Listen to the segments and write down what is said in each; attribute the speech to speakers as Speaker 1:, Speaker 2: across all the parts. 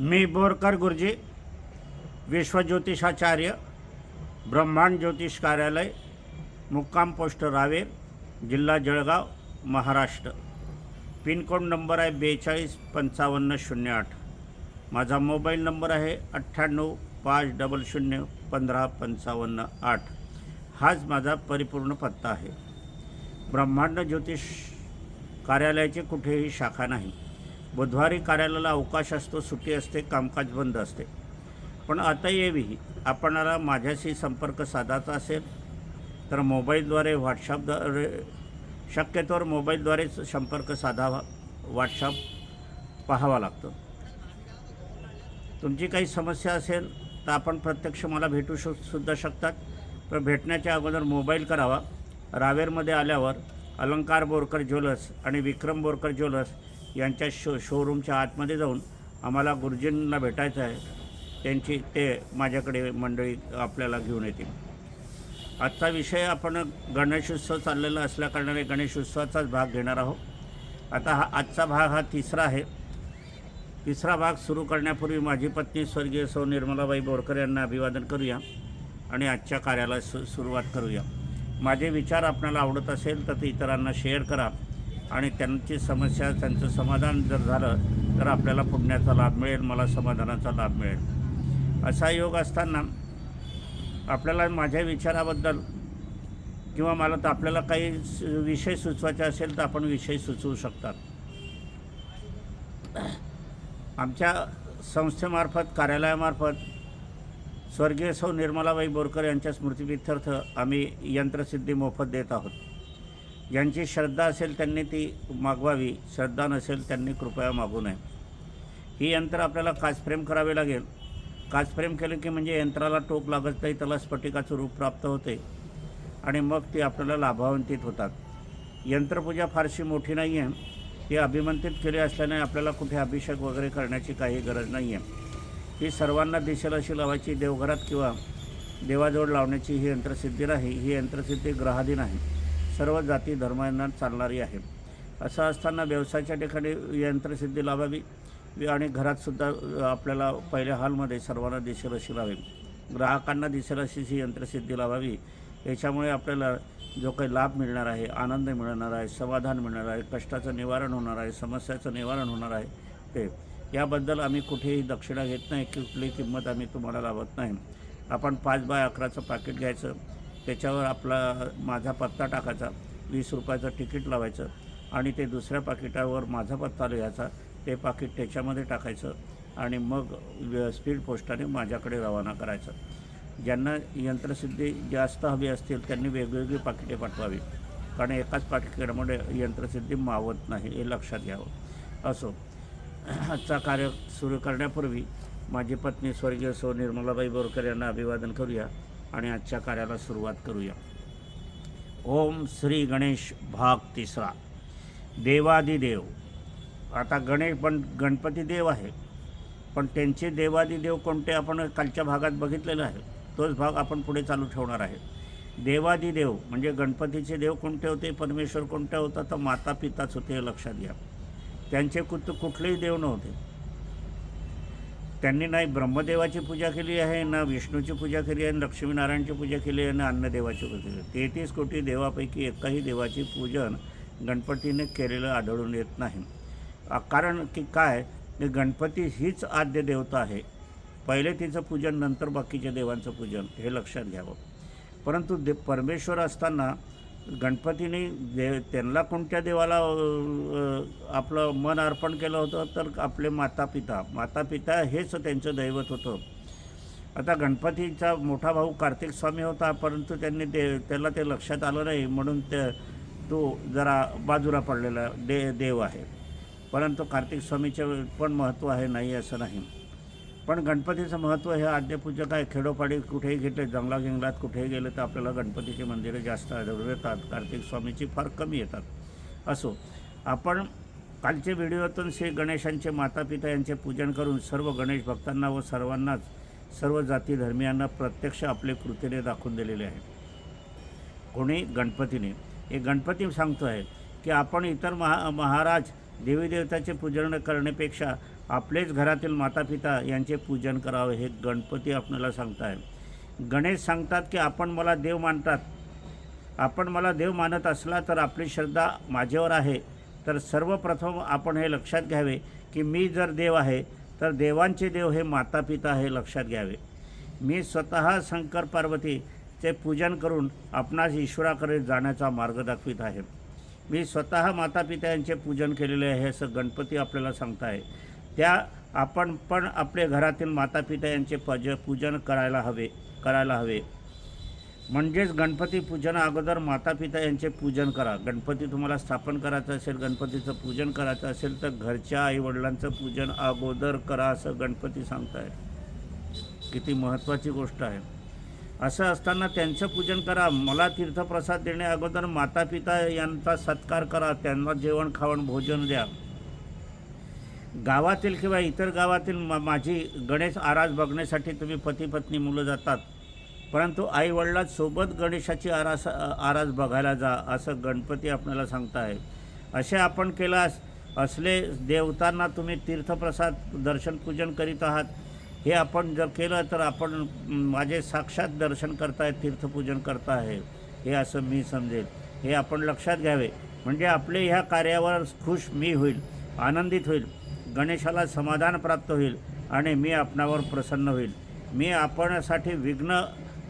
Speaker 1: मी बोरकर गुरुजी विश्वज्योतिषाचार्य ब्रह्मांड ज्योतिष कार्यालय मुक्काम पोस्ट रावेर जिल्हा जळगाव महाराष्ट्र. पिनकोड नंबर आहे बेचाळीस पंचावन्न शून्य आठ. माझा मोबाईल नंबर आहे अठ्ठ्याण्णव पाच डबल शून्य पंधरा पंचावन्न आठ. हाच माझा परिपूर्ण पत्ता आहे. ब्रह्मांड ज्योतिष कार्यालयाची कुठेही शाखा नाही. बुधवारी कार्यालयाला अवकाश असतो सुट्टी असते कामकाज बंद असते. पण आता येवी आपणाला माझ्याशी संपर्क साधायचा असेल तर मोबाईलद्वारे व्हॉट्सअपद्वारे शक्यतोवर मोबाईलद्वारेच संपर्क साधावा व्हॉट्सअप पाहावा लागतो. तुमची काही समस्या असेल तर आपण प्रत्यक्ष मला भेटू शु सुद्धा शकतात. पण भेटण्याच्या अगोदर मोबाईल करावा. रावेरमध्ये आल्यावर अलंकार बोरकर ज्वेलर्स आणि विक्रम बोरकर ज्वेलर्स यांच्या शो शोरूमच्या आतमध्ये जाऊन आम्हाला गुरुजींना भेटायचं आहे. त्यांची ते माझ्याकडे मंडळी आपल्याला घेऊन येतील. आजचा विषय आपण गणेशोत्सव चाललेला असल्याकारणाने गणेशोत्सवाचाच भाग घेणार आहोत. आता हा आजचा भाग हा तिसरा आहे. तिसरा भाग सुरू करण्यापूर्वी माझी पत्नी स्वर्गीय सौ निर्मलाबाई बोरकर यांना अभिवादन करूया आणि आजच्या कार्याला सु सुरुवात करूया. माझे विचार आपल्याला आवडत असेल तर ते इतरांना शेअर करा. आणि त्यांची समस्या त्यांचं समाधान जर झालं तर आपल्याला पुण्याचा लाभ मिळेल मला समाधानाचा लाभ मिळेल. असा योग असताना आपल्याला माझ्या विचाराबद्दल किंवा मला तर आपल्याला काही विषय सुचवायचे असेल तर आपण विषय सुचवू शकतात. आमच्या संस्थेमार्फत कार्यालयामार्फत स्वर्गीय सौ निर्मलाबाई बोरकर यांच्या स्मृतिप्रित्यर्थ आम्ही यंत्रसिद्धी मोफत देत आहोत. ज्यांची श्रद्धा असेल त्यांनी ती मागवावी श्रद्धा नसेल त्यांनी कृपया मागू नये. ही यंत्र आपल्याला काचफ्रेम करावे लागेल. काचफ्रेम केलं की म्हणजे यंत्राला टोक लागत नाही त्याला स्फटिकाचं रूप प्राप्त होते आणि मग ती आपल्याला लाभावंतित होतात. यंत्रपूजा फारशी मोठी नाही आहे ती अभिमंत्रित केली असल्याने आपल्याला कुठे अभिषेक वगैरे करण्याची काही गरज नाही आहे ही सर्वांना दिसेल अशी लावायची देवघरात किंवा देवाजवळ लावण्याची ही यंत्रसिद्धी नाही. ही यंत्रसिद्धी ग्रहाधीन आहे सर्व जाती धर्मांना चालणारी आहे. असं असताना व्यवसायाच्या ठिकाणी यंत्रसिद्धी लावावी आणि घरातसुद्धा आपल्याला पहिल्या हॉलमध्ये सर्वांना दिसेल अशी लावावी ग्राहकांना दिसेल अशी ही यंत्रसिद्धी लावावी. याच्यामुळे आपल्याला जो काही लाभ मिळणार आहे आनंद मिळणार आहे समाधान मिळणार आहे कष्टाचं निवारण होणार आहे समस्याचं निवारण होणार आहे ते. याबद्दल आम्ही कुठेही दक्षिणा घेत नाही कुठलीही किंमत आम्ही तुम्हाला लावत नाही. आपण पाच बाय अकराचं पाकिट घ्यायचं. त्याच्यावर आपला माझा पत्ता टाकायचा वीस रुपयाचं तिकीट लावायचं आणि ते दुसऱ्या पाकिटावर माझा पत्ता लिहायचा ते पाकिट त्याच्यामध्ये टाकायचं आणि मग स्पीड पोस्टाने माझ्याकडे रवाना करायचं. ज्यांना यंत्रसिद्धी जास्त हवी असतील त्यांनी वेगवेगळी पाकिटे पाठवावी. कारण एकाच पाकिटामध्ये यंत्रसिद्धी मावत नाही हे लक्षात घ्यावं. असो आजचा कार्य सुरू करण्यापूर्वी माझी पत्नी स्वर्गीय सो निर्मलाबाई बोरकर यांना अभिवादन करूया. आणि आजच्या कार्याला सुरुवात करूया. ओम श्री गणेश भाग तिसरा. देवादिदेव आता गणेश पण गणपती देव आहे. पण त्यांचे देवादिदेव कोणते आपण कालच्या भागात बघितलेलं आहे. तोच भाग आपण पुढे चालू ठेवणार आहे. देवादिदेव म्हणजे गणपतीचे देव कोणते होते? परमेश्वर कोणते होता? तर माता पिताच होते हे लक्षात घ्या. त्यांचे कुत कुठलेही देव नव्हते. त्यांनी नाही ब्रह्मदेवाची पूजा केली आहे ना विष्णूची पूजा केली आहे ना लक्ष्मीनारायणची पूजा केली आहे ना अन्नदेवाची पूजा केली आहे. तेहतीस कोटी देवापैकी एकाही देवाची पूजन गणपतीने केलेलं आढळून येत नाही. कारण की काय? की गणपती हीच आद्य देवता आहे. पहिले तिचं पूजन नंतर बाकीच्या देवांचं पूजन हे लक्षात घ्यावं. परंतु दे परमेश्वर असताना गणपतीने दे त्यांना कोणत्या देवाला आपलं मन अर्पण केलं होतं तर आपले माता पिता माता पिता हेच त्यांचं दैवत होतं. आता गणपतीचा मोठा भाऊ कार्तिक स्वामी होता परंतु त्यांनी ते त्याला ते लक्षात आलं नाही म्हणून ते तो जरा बाजूला पडलेला दे देव आहे. परंतु कार्तिक स्वामीचे पण महत्त्व आहे नाही असं नाही. पण गणपतीचं महत्त्व हे आद्यपूजक आहे. खेडोपाडी कुठेही घेतले जंगला जंगलात कुठेही गेले तर आपल्याला गणपतीची मंदिरं जास्त आढळून येतात कार्तिक स्वामीची फार कमी येतात. असो आपण कालच्या व्हिडिओतून श्री गणेशांचे मातापिता यांचे पूजन करून सर्व गणेश भक्तांना व सर्वांनाच सर्व जाती धर्मियांना प्रत्यक्ष आपले कृतीने दाखवून दिलेले आहे. कोणी गणपतीने हे गणपती सांगतो आहे की आपण इतर महा महाराज देवीदेवताचे पूजन करण्यापेक्षा आपलेच घरातील मातापिता यांचे पूजन करावे हे गणपती आपल्याला सांगताय. गणेश सांगतात की आपण मला देव मानतात. आपण मला देव मानत असला तर आपली श्रद्धा माझ्यावर आहे. तर सर्वप्रथम आपण हे लक्षात घ्यावे की मी जर देव आहे तर देवांचे देव हे मातापिता हे लक्षात घ्यावे. मी स्वतः शंकर पार्वतीचे पूजन करून आपणास ईश्वराकडे जाण्याचा मार्ग दाखवित आहे. मी स्वतः मातापित्यांचे पूजन केलेले आहे असं गणपती आपल्याला सांगताय. त्या आपण पण आपले घरातील मातापिता यांचे पज पूजन करायला हवे करायला हवे. म्हणजेच गणपती पूजना अगोदर मातापिता यांचे पूजन करा. गणपती तुम्हाला स्थापन करायचं असेल गणपतीचं पूजन करायचं असेल तर घरच्या आईवडिलांचं पूजन अगोदर करा असं गणपती सांगताय किती महत्त्वाची गोष्ट आहे. असं असताना त्यांचं पूजन करा. मला तीर्थप्रसाद देण्या अगोदर मातापिता यांचा सत्कार करा. त्यांना जेवण खावण भोजन द्या. गावातील किंवा इतर गावातील मा माझी गणेश आरास बघण्यासाठी तुम्ही पती पत्नी मुलं जातात. परंतु आई वडिलांसोबत गणेशाची आरास आरास बघायला जा असं गणपती आपल्याला सांगताय असे आपण केल्यास असले देवतांना तुम्ही तीर्थप्रसाद दर्शन पूजन करीत आहात. हे आपण जर केलं तर आपण माझे साक्षात दर्शन करताय तीर्थपूजन करताय. हे असं मी समजेल. हे आपण लक्षात घ्यावे. म्हणजे आपले ह्या कार्यावर खुश मी होईल आनंदित होईल. गणेशाला समाधान प्राप्त होईल आणि मी आपणावर प्रसन्न होईल. मी आपणासाठी विघ्न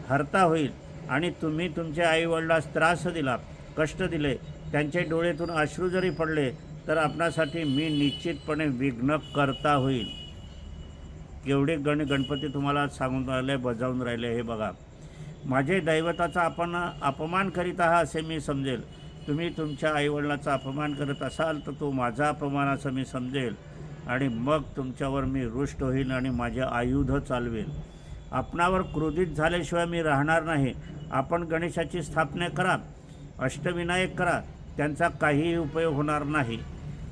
Speaker 1: हरता होईल आणि तुम्ही तुमच्या आईवडिलास त्रास दिला कष्ट दिले त्यांचे डोळेतून अश्रू जरी पडले तर आपणासाठी मी निश्चितपणे विघ्न करता होईल. केवढे गण गणपती तुम्हाला सांगून राहिले बजावून राहिले हे बघा. माझे दैवताचा आपण अपमान करीत आहात असे मी समजेल. तुम्ही तुमच्या आईवडिलाचा अपमान करत असाल तर तो माझा अपमान असं मी समजेल. आणि मग तुमच्यावर मी रुष्ट होईल आणि माझे आयुध चालवेल. आपणावर क्रोधित झाल्याशिवाय मी राहणार नाही. आपण गणेशाची स्थापना करा. अष्टविनायक करा. त्यांचा काहीही उपयोग होणार नाही.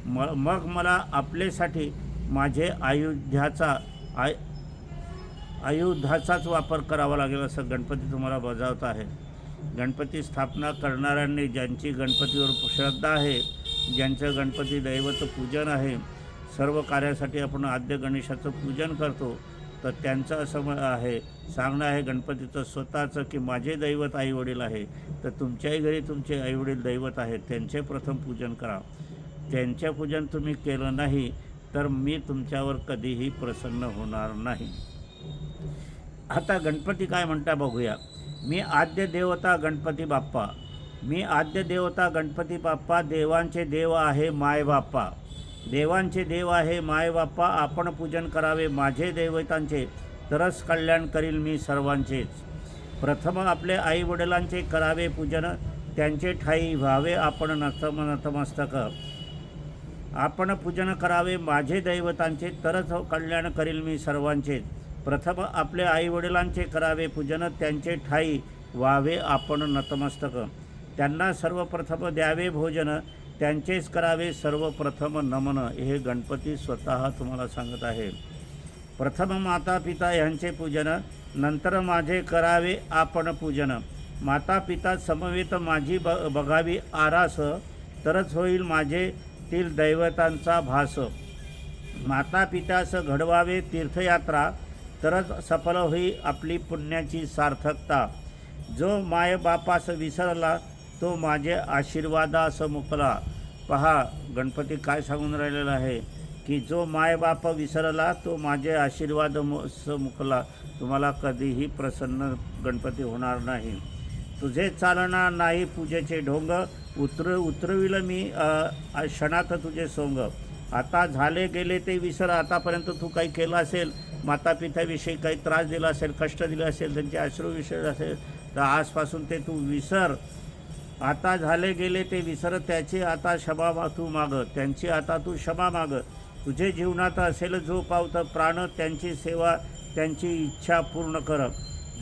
Speaker 1: म मग मला आपलेसाठी माझे आयुध्याचा आय आयुधाचाच वापर करावा लागेल असं गणपती तुम्हाला बजावत आहे. गणपती स्थापना करणाऱ्यांनी ज्यांची गणपतीवर श्रद्धा आहे ज्यांचं गणपती दैवत पूजन आहे सर्व कार्यासाठी आपण आद्य गणेशाचं पूजन करतो. तर त्यांचं असं म- आहे सांगणं आहे गणपतीचं स्वतःचं की माझे दैवत आईवडील आहे. तर तुमच्याही घरी तुमचे आईवडील दैवत आहेत त्यांचे प्रथम पूजन करा. त्यांचे पूजन तुम्ही केलं नाही तर मी तुमच्यावर कधीही प्रसन्न होणार नाही. आता गणपती काय म्हणता बघूया. मी आद्य देवता गणपती बाप्पा. मी आद्य देवता गणपती बाप्पा देवांचे देव आहे माय बाप्पा. देवांचे देव आहे माय बाप्पा आपण पूजन करावे माझे देवतांचे तरच कल्याण करील मी सर्वांचेच प्रथम आपले आई वडिलांचे करावे पूजन त्यांचे ठाई व्हावे आपण नतम नतमस्तक. आपण पूजन करावे माझे दैवतांचे तरच कल्याण करील मी सर्वांचे. प्रथम आपले आईवडिलांचे करावे पूजन त्यांचे ठाई व्हावे आपण नतमस्तक. त्यांना सर्वप्रथम द्यावे भोजन त्यांचेच करावे सर्वप्रथम नमन हे गणपती स्वतः तुम्हाला सांगत आहे. प्रथम माता पिता यांचे पूजन नंतर माझे करावे आपण पूजन. माता पिता समवेत माझी ब बघावी आरास तरच होईल माझे तील दैवतांचा भास. माता पित्यास घडवावे तीर्थयात्रा तरच सफल होई आपली पुण्याची सार्थकता. जो माय बापास विसरला तो माझे आशीर्वादास मुकला. पहा गणपती काय सांगून राहिलेला आहे? की जो मायबाप विसरला तो माझे आशीर्वाद मु- मुकला. तुम्हाला कधीही प्रसन्न गणपती होणार नाही. तुझे चालणार नाही पूजेचे ढोंग. उतर उतरविलं मी क्षणात तुझे सोंग. आता झाले गेले ते विसर. आतापर्यंत तू काही केलं असेल मातापित्याविषयी काही त्रास दिला असेल कष्ट दिले असेल त्यांचे अश्रू विषय असेल तर आजपासून ते तू विसर. आता झाले गेले ते विसर त्याची आता क्षमा मा- तू माग त्यांची आता तू क्षमा माग. तुझे जीवनात असेल जो पावत प्राण त्यांची सेवा त्यांची इच्छा पूर्ण कर.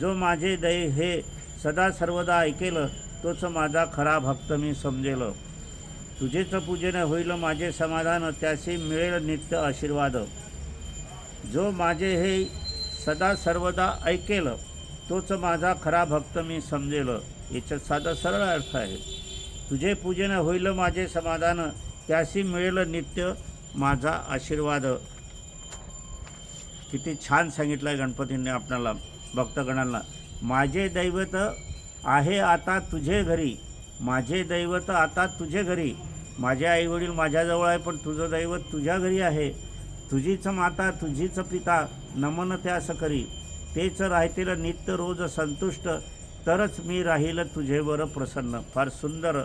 Speaker 1: जो माझे दय हे सदा सर्वदा ऐकेल तोच माझा खरा भक्त मी समजेल. तुझेच पूजन होईल माझे समाधान त्याशी मिळेल नित्य आशीर्वाद. जो माझे हे सदा सर्वदा ऐकेल तोच माझा खरा भक्त मी समजेल. याच्यात साधा सरळ अर्थ आहे. तुझे पूजन होईल माझे समाधान त्याशी मिळेल नित्य माझा आशीर्वाद. किती छान सांगितलं आहे गणपतींनी आपणाला भक्तगणांना. माझे दैवत आहे आता तुझे घरी. माझे दैवत आता तुझे घरी. माझे आईवडील माझ्याजवळ आहे पण तुझं दैवत तुझ्या घरी आहे. तुझीच माता तुझीच पिता नमन त्यास करी. तेच राहतील नित्य रोज संतुष्ट. तरच मी राहील तुझेवर प्रसन्न. फार सुंदर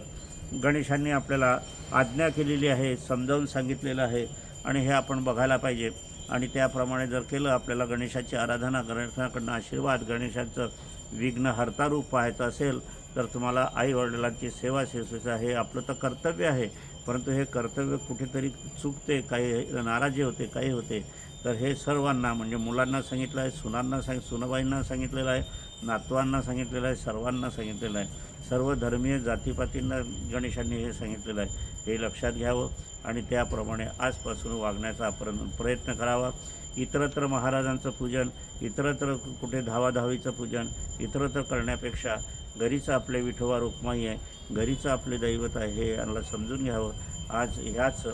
Speaker 1: गणेशांनी आपल्याला आज्ञा केलेली आहे समजावून सांगितलेलं आहे आणि हे आपण बघायला पाहिजे. आणि त्याप्रमाणे जर केलं आपल्याला गणेशाची आराधना गणेशाकडनं आशीर्वाद गणेशाचं विघ्न हरता रूप पाहायचं असेल तर तुम्हाला आई वडिलांची सेवा शेषेचं हे आपलं तर कर्तव्य आहे. परंतु हे कर्तव्य कुठेतरी चुकते काही नाराजी होते काही होते. तर हे सर्वांना म्हणजे मुलांना सांगितलं आहे सुनांना सांग सुनबाईंना सांगितलेलं आहे नातवांना सांगितलेलं आहे सर्वांना सांगितलेलं आहे. सर्व धर्मीय जातीपातींना गणेशांनी हे सांगितलेलं आहे. हे लक्षात घ्यावं आणि त्याप्रमाणे आजपासून वागण्याचा आपण प्रयत्न करावा. इतरत्र महाराजांचं पूजन इतरत्र कुठे धावाधावीचं पूजन इतरत्र करण्यापेक्षा घरीचं आपले विठोबा रुक्माई आहे घरीचं आपले दैवत आहे हे यांना समजून घ्यावं. आज ह्याच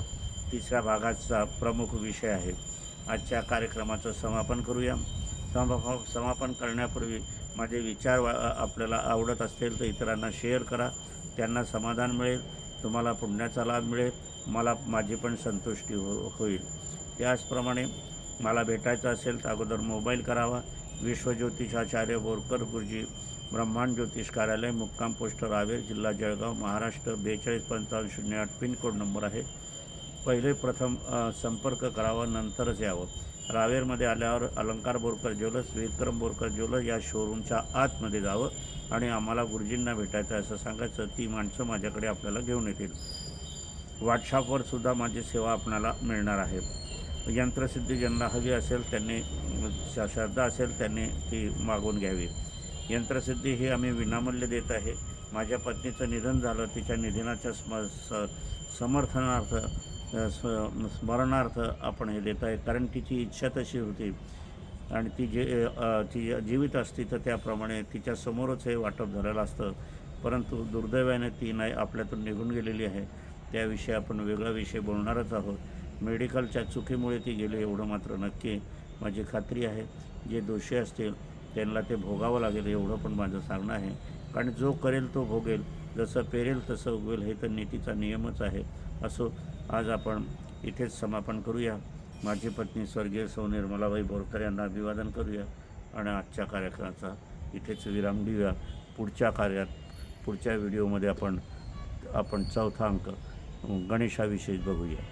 Speaker 1: तिसऱ्या भागाचा प्रमुख विषय आहे. आजच्या कार्यक्रमाचं समापन करूया. समाप समापन करण्यापूर्वी माझे विचार आपल्याला आवडत असतील तर इतरांना शेअर करा. त्यांना समाधान मिळेल. तुम्हाला पुण्याचा लाभ मिळेल. मला माझी पण संतुष्टी हो होईल. त्याचप्रमाणे मला भेटायचं असेल तर अगोदर मोबाईल करावा. विश्वज्योतिषाचार्य बोरकर गुरुजी ब्रह्मांड ज्योतिष कार्यालय मुक्काम पोस्ट रावेर जिल्हा जळगाव महाराष्ट्र बेचाळीस पंचावन्न शून्य आठ पिनकोड नंबर आहे. पहिले प्रथम संपर्क करावा नंतरच यावं. रावेरमध्ये आल्यावर अलंकार बोरकर ज्वेलर्स विक्रम बोरकर ज्वेलर्स या शोरूमच्या आतमध्ये जावं आणि आम्हाला गुरुजींना भेटायचं असं सांगायचं ती माणसं माझ्याकडे आपल्याला घेऊन येतील. व्हॉट्सअपवर सुद्धा माझी सेवा आपणाला मिळणार आहे. यंत्रसिद्धी ज्यांना हवी असेल त्यांनी श्रद्धा असेल त्यांनी ती मागून घ्यावी. यंत्रसिद्धी ही आम्ही विनामूल्य देत आहे. माझ्या पत्नीचं निधन झालं तिच्या निधनाच्या स्म स समर्थनार्थ स्म स्मरणार्थ आपण हे देत आहे कारण तिची इच्छा तशी होती. आणि ती जे ती जीवित असती तर त्याप्रमाणे तिच्यासमोरच हे वाटप झालेलं असतं. परंतु दुर्दैवाने ती नाही आपल्यातून निघून गेलेली आहे. त्याविषयी आपण वेगळा विषय बोलणारच आहोत. मेडिकलच्या चुकीमुळे ती गेली एवढं मात्र नक्की माझी खात्री आहे. जे दोषी असतील त्यांना ते भोगावं लागेल एवढं पण माझं सांगणं आहे. कारण जो करेल तो भोगेल. जसं पेरेल तसं उगवेल. हे तर नीतीचा नियमच आहे. असो आज आपण इथेच समापन करूया. माझी पत्नी स्वर्गीय सौ निर्मलाबाई बोरकर यांना अभिवादन करूया आणि आजच्या कार्यक्रमाचा इथेच विराम देऊया. पुढच्या कार्यात पुढच्या व्हिडिओमध्ये आपण आपण चौथा अंक गणेशाविषयी बघूया.